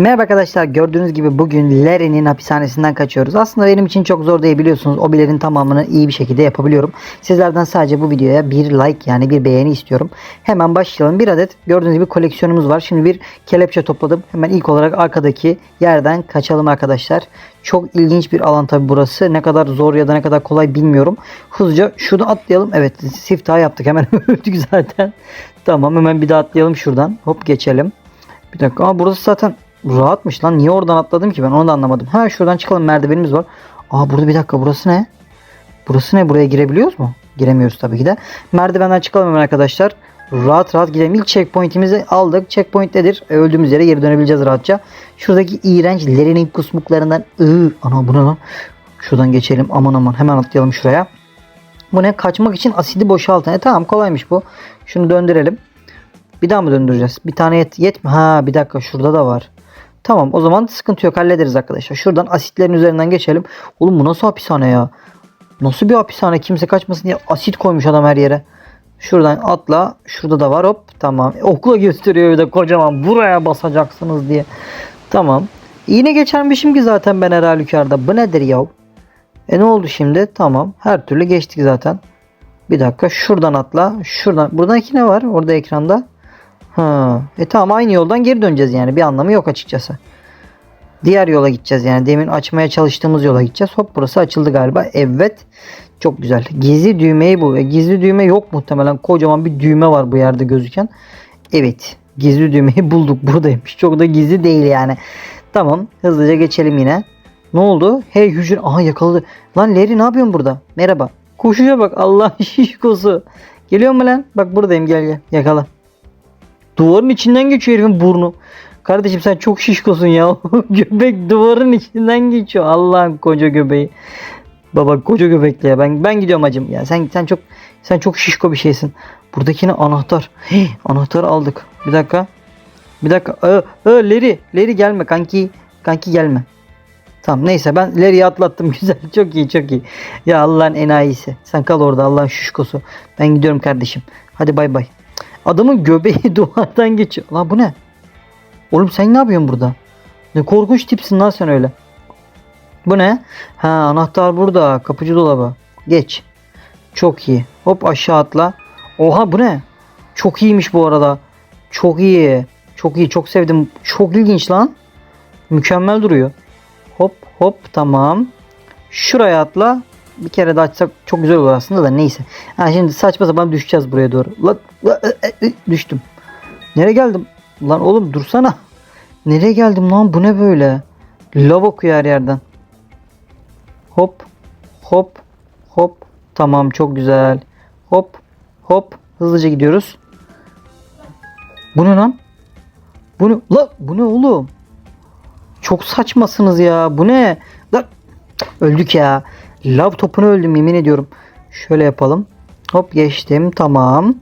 Merhaba arkadaşlar gördüğünüz gibi bugün Larry'nin hapishanesinden kaçıyoruz. Aslında benim için çok zor değil biliyorsunuz. Obilerin tamamını iyi bir şekilde yapabiliyorum. Sizlerden sadece bu videoya bir like yani bir beğeni istiyorum. Hemen başlayalım. Bir adet gördüğünüz gibi koleksiyonumuz var. Şimdi bir kelepçe topladım. Hemen ilk olarak arkadaki yerden kaçalım arkadaşlar. Çok ilginç bir alan tabi burası. Ne kadar zor ya da ne kadar kolay bilmiyorum. Hızlıca şurada atlayalım. Evet siftah yaptık hemen öldük zaten. Tamam hemen bir daha atlayalım şuradan. Hop geçelim. Bir dakika. Aa burası zaten rahatmış lan. Niye oradan atladım ki ben onu da anlamadım. Ha şuradan çıkalım merdivenimiz var. Aa burada bir dakika burası ne? Burası ne? Buraya girebiliyoruz mu? Giremiyoruz tabii ki de. Merdivenden çıkalım hemen arkadaşlar. Rahat rahat gidelim. İlk checkpoint'imizi aldık. Checkpoint nedir? Öldüğümüz yere geri dönebileceğiz rahatça. Şuradaki iğrenç Leri'nin kusmuklarından ıı, ana bu ne lan? Şuradan geçelim. Aman aman hemen atlayalım şuraya. Bu ne? Kaçmak için asidi boşaltın. E tamam kolaymış bu. Şunu döndürelim. Bir daha mı döndüreceğiz? Bir tane yet, yetme. Ha bir dakika şurada da var. Tamam o zaman sıkıntı yok hallederiz arkadaşlar. Şuradan asitlerin üzerinden geçelim. Oğlum bu nasıl hapishane ya? Nasıl bir hapishane? Kimse kaçmasın diye asit koymuş adam her yere. Şuradan atla. Şurada da var hop. Tamam. Okula gösteriyor bir de kocaman. Buraya basacaksınız diye. Tamam. Yine geçermişim ki zaten ben her halükarda. Bu nedir ya? E ne oldu şimdi? Tamam. Her türlü geçtik zaten. Bir dakika. Şuradan atla. Şuradan. Buradaki ne var? Orada ekranda. Ha. E tamam aynı yoldan geri döneceğiz yani. Bir anlamı yok açıkçası. Diğer yola gideceğiz yani. Demin açmaya çalıştığımız yola gideceğiz. Hop burası açıldı galiba. Evet. Çok güzel. Gizli düğmeyi bul. E, gizli düğme yok muhtemelen. Kocaman bir düğme var bu yerde gözüken. Evet. Gizli düğmeyi bulduk. Buradaymış. Çok da gizli değil yani. Tamam. Hızlıca geçelim yine. Ne oldu? Hey hücre. Aha yakaladı. Lan Larry ne yapıyorsun burada? Merhaba. Koşuya bak. Allah şişkosu. Geliyor mu lan? Bak buradayım gel gel. Yakala. Duvarın içinden geçiyor herifin burnu. Kardeşim sen çok şişkosun ya. Göbek duvarın içinden geçiyor. Allah'ın koca göbeği. Baba koca göbekli ya. Ben ben gidiyorum acım. Ya sen sen çok sen çok şişko bir şeysin. Buradakine anahtar. Hey, anahtarı aldık. Bir dakika. Bir dakika. Aa, aa, Leri, Leri gelme kanki. Kanki gelme. Tamam neyse ben Larry'i atlattım güzel. Çok iyi çok iyi. Ya Allah'ın enayisi. Sen kal orada Allah'ın şişkosu. Ben gidiyorum kardeşim. Hadi bay bay. Adamın göbeği duvardan geçiyor. Lan bu ne? Oğlum sen ne yapıyorsun burada? Ne korkunç tipsin lan sen öyle. Bu ne? Ha anahtar burada. Kapıcı dolabı. Geç. Çok iyi. Hop aşağı atla. Oha bu ne? Çok iyiymiş bu arada. Çok iyi. Çok iyi. Çok sevdim. Çok ilginç lan. Mükemmel duruyor. Hop hop tamam. Şuraya atla. Bir kere de açsak çok güzel olur aslında da neyse. Ha şimdi saçma sapan düşeceğiz buraya doğru. La, la, e, e, düştüm. Nereye geldim? Lan oğlum dursana. Nereye geldim lan bu ne böyle? Lav okuyor her yerden. Hop hop hop. Tamam çok güzel. Hop hop hızlıca gidiyoruz. Bu ne lan? Bu ne? La bu ne oğlum? Çok saçmasınız ya. Bu ne? Lan öldük ya. Lav topunu öldüm yemin ediyorum. Şöyle yapalım. Hop geçtim. Tamam.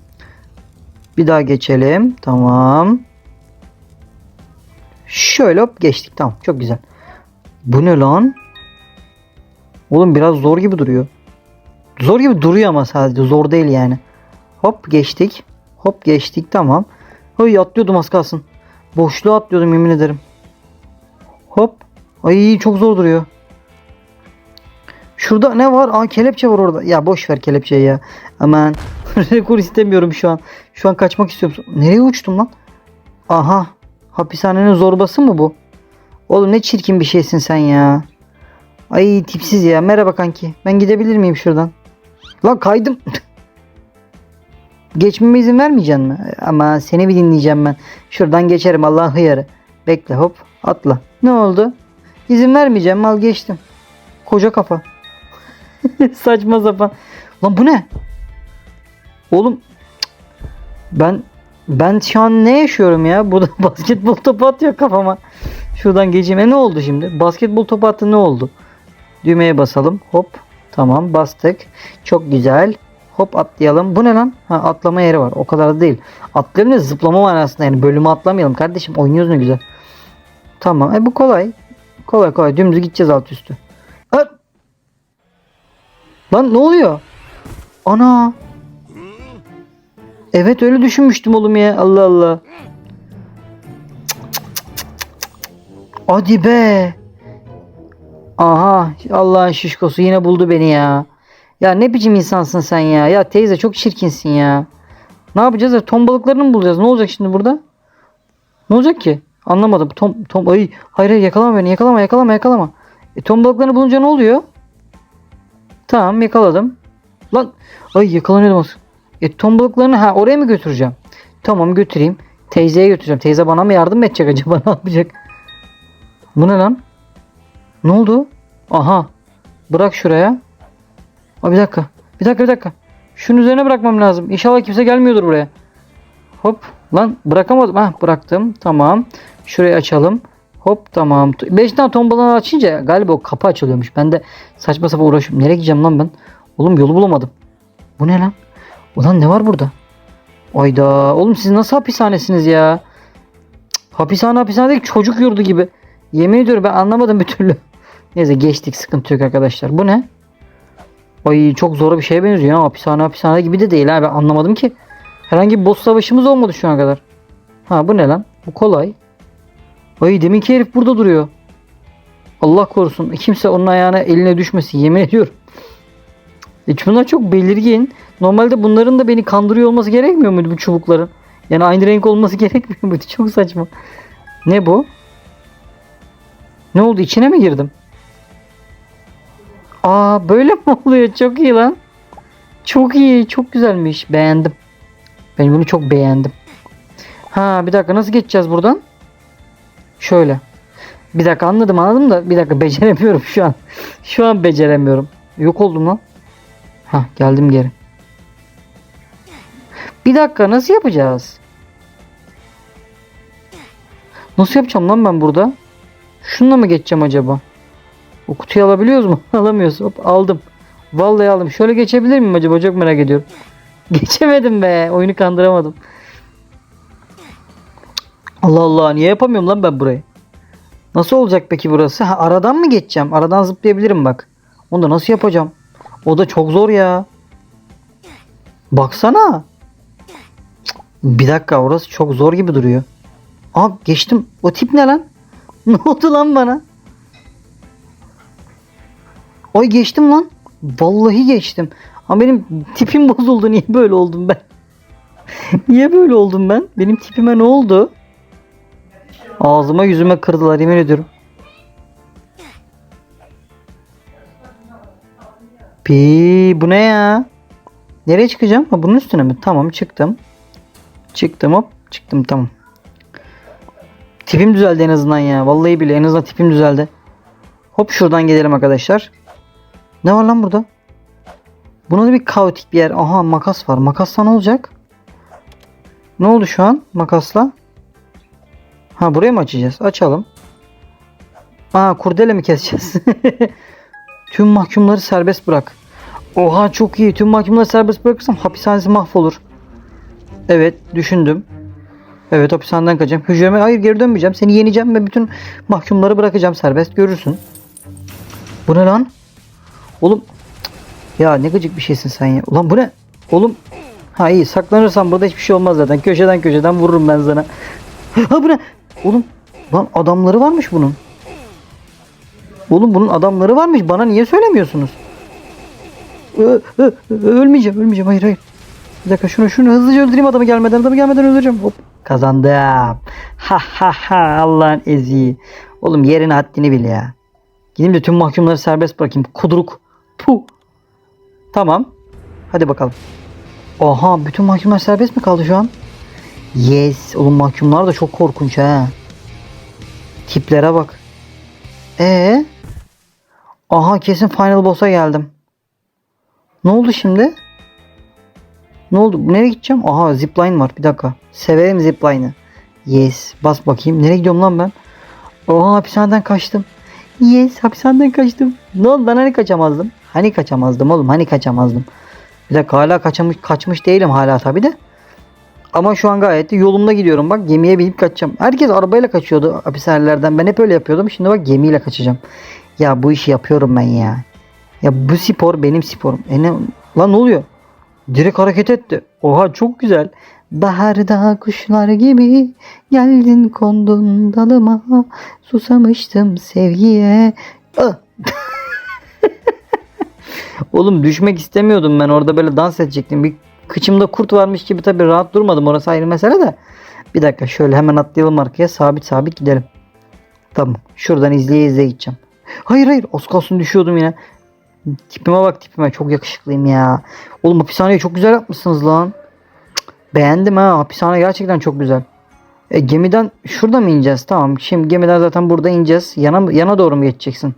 Bir daha geçelim. Tamam. Şöyle hop geçtik. Tamam. Çok güzel. Bu ne lan? Oğlum biraz zor gibi duruyor. Zor gibi duruyor ama sadece. Zor değil yani. Hop geçtik. Hop geçtik. Tamam. Ay atlıyordum az kalsın. Boşluğa atlıyordum yemin ederim. Hop. Ay çok zor duruyor. Şurada ne var? Aa kelepçe var orada. Ya boş ver kelepçeyi ya. Aman. Rekor istemiyorum şu an. Şu an kaçmak istiyorum. Nereye uçtum lan? Aha. Hapishanenin zorbası mı bu? Oğlum ne çirkin bir şeysin sen ya. Ay tipsiz ya. Merhaba kanki. Ben gidebilir miyim şuradan? Lan kaydım. Geçmeme izin vermeyeceksin mi? Ama seni bir dinleyeceğim ben. Şuradan geçerim Allah'ın hıyarı. Bekle hop atla. Ne oldu? İzin vermeyeceğim mal geçtim. Koca kafa. Saçma sapan. Lan bu ne? Oğlum ben ben şu an ne yaşıyorum ya? Bu da basketbol topu atıyor kafama. Şuradan geçeyim. E ne oldu şimdi? Basketbol topu attı ne oldu? Düğmeye basalım. Hop. Tamam bastık. Çok güzel. Hop atlayalım. Bu ne lan? Ha atlama yeri var. O kadar da değil. Atlayalım da zıplama var aslında. Yani bölümü atlamayalım kardeşim. Oynuyoruz ne güzel. Tamam. E bu kolay. Kolay kolay. Dümdüz gideceğiz alt üstü. Lan ne oluyor? Ana. Evet öyle düşünmüştüm oğlum ya. Allah Allah. Hadi be. Aha Allah'ın şişkosu yine buldu beni ya. Ya ne biçim insansın sen ya. Ya teyze çok çirkinsin ya. Ne yapacağız ya? Ton balıklarını mı bulacağız? Ne olacak şimdi burada? Ne olacak ki? Anlamadım. Tom, tom, ay, hayır hayır yakalama beni. Yakalama yakalama yakalama. E, ton balıklarını bulunca ne oluyor? Tamam yakaladım. Lan ay yakalanıyordum az. E, ton balıklarını ha oraya mı götüreceğim? Tamam götüreyim. Teyzeye götüreceğim. Teyze bana mı yardım edecek acaba ne yapacak? Bu ne lan? Ne oldu? Aha. Bırak şuraya. Aa, bir dakika. Bir dakika bir dakika. Şunun üzerine bırakmam lazım. İnşallah kimse gelmiyordur buraya. Hop. Lan bırakamadım. Hah bıraktım. Tamam. Şurayı açalım. Hop tamam. 5 tane ton balonu açınca galiba o kapı açılıyormuş. Ben de saçma sapan uğraşıyorum. Nereye gideceğim lan ben? Oğlum yolu bulamadım. Bu ne lan? Ulan ne var burada? Ayda. Oğlum siz nasıl hapishanesiniz ya? Cık, Hapishane hapishane değil çocuk yurdu gibi. Yemin ediyorum ben anlamadım bir türlü. Neyse geçtik sıkıntı yok arkadaşlar. Bu ne? Ay çok zor bir şeye benziyor ya. Hapishane hapishane gibi de değil ha. Ben anlamadım ki. Herhangi bir boss savaşımız olmadı şu ana kadar. Ha bu ne lan? Bu kolay. Ay deminki herif burada duruyor. Allah korusun. Kimse onun ayağına eline düşmesin. Yemin ediyorum. Hiç bunlar çok belirgin. Normalde bunların da beni kandırıyor olması gerekmiyor muydu bu çubukların? Yani aynı renk olması gerekmiyor muydu? Çok saçma. Ne bu? Ne oldu? İçine mi girdim? Aa böyle mi oluyor? Çok iyi lan. Çok iyi. Çok güzelmiş. Beğendim. Ben bunu çok beğendim. Ha bir dakika nasıl geçeceğiz buradan? Şöyle. Bir dakika anladım anladım da bir dakika beceremiyorum şu an. Şu an beceremiyorum. Yok oldum lan. Ha geldim geri. Bir dakika nasıl yapacağız? Nasıl yapacağım lan ben burada? Şununla mı geçeceğim acaba? O kutuyu alabiliyoruz mu? Alamıyoruz. Hop aldım. Vallahi aldım. Şöyle geçebilir miyim acaba? Çok merak ediyorum. Geçemedim be. Oyunu kandıramadım. Allah Allah. Niye yapamıyorum lan ben burayı? Nasıl olacak peki burası? Ha, aradan mı geçeceğim? Aradan zıplayabilirim bak. Onu da nasıl yapacağım? O da çok zor ya. Baksana. Bir dakika orası çok zor gibi duruyor. Aa geçtim. O tip ne lan? Ne oldu lan bana? Ay geçtim lan. Vallahi geçtim. Ama benim tipim bozuldu. Niye böyle oldum ben? Niye böyle oldum ben? Benim tipime ne oldu? Ağzıma yüzüme kırdılar yemin ediyorum. Pi bu ne ya? Nereye çıkacağım? Ha, bunun üstüne mi? Tamam çıktım. Çıktım hop. Çıktım tamam. Tipim düzeldi en azından ya. Vallahi bile en azından tipim düzeldi. Hop şuradan gelelim arkadaşlar. Ne var lan burada? Buna da bir kaotik bir yer. Aha makas var. Makasla ne olacak? Ne oldu şu an makasla? Ha buraya mı açacağız? Açalım. Aa kurdele mi keseceğiz? Tüm mahkumları serbest bırak. Oha çok iyi. Tüm mahkumları serbest bırakırsam hapishanesi mahvolur. Evet düşündüm. Evet hapishaneden kaçacağım. Hücreme hayır geri dönmeyeceğim. Seni yeneceğim ve bütün mahkumları bırakacağım serbest. Görürsün. Bu ne lan? Oğlum. Ya ne gıcık bir şeysin sen ya. Ulan bu ne? Oğlum. Ha iyi saklanırsan burada hiçbir şey olmaz zaten. Köşeden köşeden vururum ben sana. ha bu ne? Oğlum. Lan adamları varmış bunun. Oğlum bunun adamları varmış. Bana niye söylemiyorsunuz? Ö, ö, ölmeyeceğim, ölmeyeceğim. Hayır, hayır. Bir dakika şunu şunu hızlıca öldüreyim adamı gelmeden. Adamı gelmeden öldüreceğim. Hop. Kazandım. Ha ha ha Allah'ın eziği. Oğlum yerini haddini bil ya. Gideyim de tüm mahkumları serbest bırakayım. Kuduruk. Puh. Tamam. Hadi bakalım. Aha bütün mahkumlar serbest mi kaldı şu an? Yes. Oğlum mahkumlar da çok korkunç ha. Tiplere bak. Ee? Aha kesin final boss'a geldim. Ne oldu şimdi? Ne oldu? Nereye gideceğim? Aha zipline var. Bir dakika. Severim zipline'ı. Yes. Bas bakayım. Nereye gidiyorum lan ben? Oha hapishaneden kaçtım. Yes hapishaneden kaçtım. Ne oldu ben hani kaçamazdım? Hani kaçamazdım oğlum hani kaçamazdım. Bir dakika hala kaçamış, kaçmış değilim hala tabi de. Ama şu an gayet de yolumda gidiyorum bak gemiye binip kaçacağım. Herkes arabayla kaçıyordu hapishanelerden. Ben hep öyle yapıyordum. Şimdi bak gemiyle kaçacağım. Ya bu işi yapıyorum ben ya. Ya bu spor benim sporum. E ne, lan ne oluyor? Direkt hareket etti. Oha çok güzel. Baharda kuşlar gibi geldin kondun dalıma. Susamıştım sevgiye. Ah! Oğlum düşmek istemiyordum ben orada böyle dans edecektim. Bir kıçımda kurt varmış gibi tabii rahat durmadım orası ayrı mesele de. Bir dakika şöyle hemen atlayalım arkaya sabit sabit gidelim. Tamam şuradan izleye izleye gideceğim. Hayır hayır az kalsın düşüyordum yine. Tipime bak tipime çok yakışıklıyım ya. Oğlum hapishaneyi çok güzel yapmışsınız lan. Beğendim ha hapishane gerçekten çok güzel. E, gemiden şurada mı ineceğiz? Tamam şimdi gemiden zaten burada ineceğiz. Yana, yana doğru mu geçeceksin?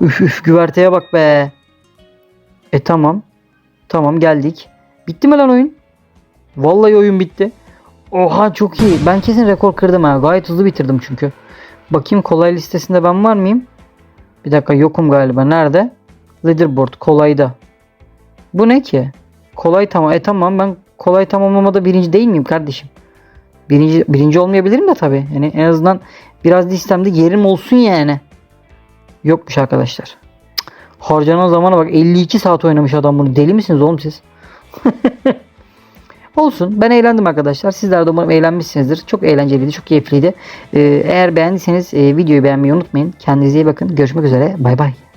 Üf üf güverteye bak be. E tamam. Tamam geldik. Bitti mi lan oyun? Vallahi oyun bitti. Oha çok iyi. Ben kesin rekor kırdım ha. Gayet hızlı bitirdim çünkü. Bakayım kolay listesinde ben var mıyım? Bir dakika yokum galiba. Nerede? Leaderboard kolayda. Bu ne ki? Kolay tamam. E tamam ben kolay tamamlamada birinci değil miyim kardeşim? Birinci, birinci olmayabilirim de tabii. Yani en azından biraz listemde yerim olsun yani. Yokmuş arkadaşlar. Harcanan zamana bak 52 saat oynamış adam bunu. Deli misiniz oğlum siz? Olsun. Ben eğlendim arkadaşlar. Sizler de umarım eğlenmişsinizdir. Çok eğlenceliydi. Çok keyifliydi. Ee, eğer beğendiyseniz e, videoyu beğenmeyi unutmayın. Kendinize iyi bakın. Görüşmek üzere. Bay bay.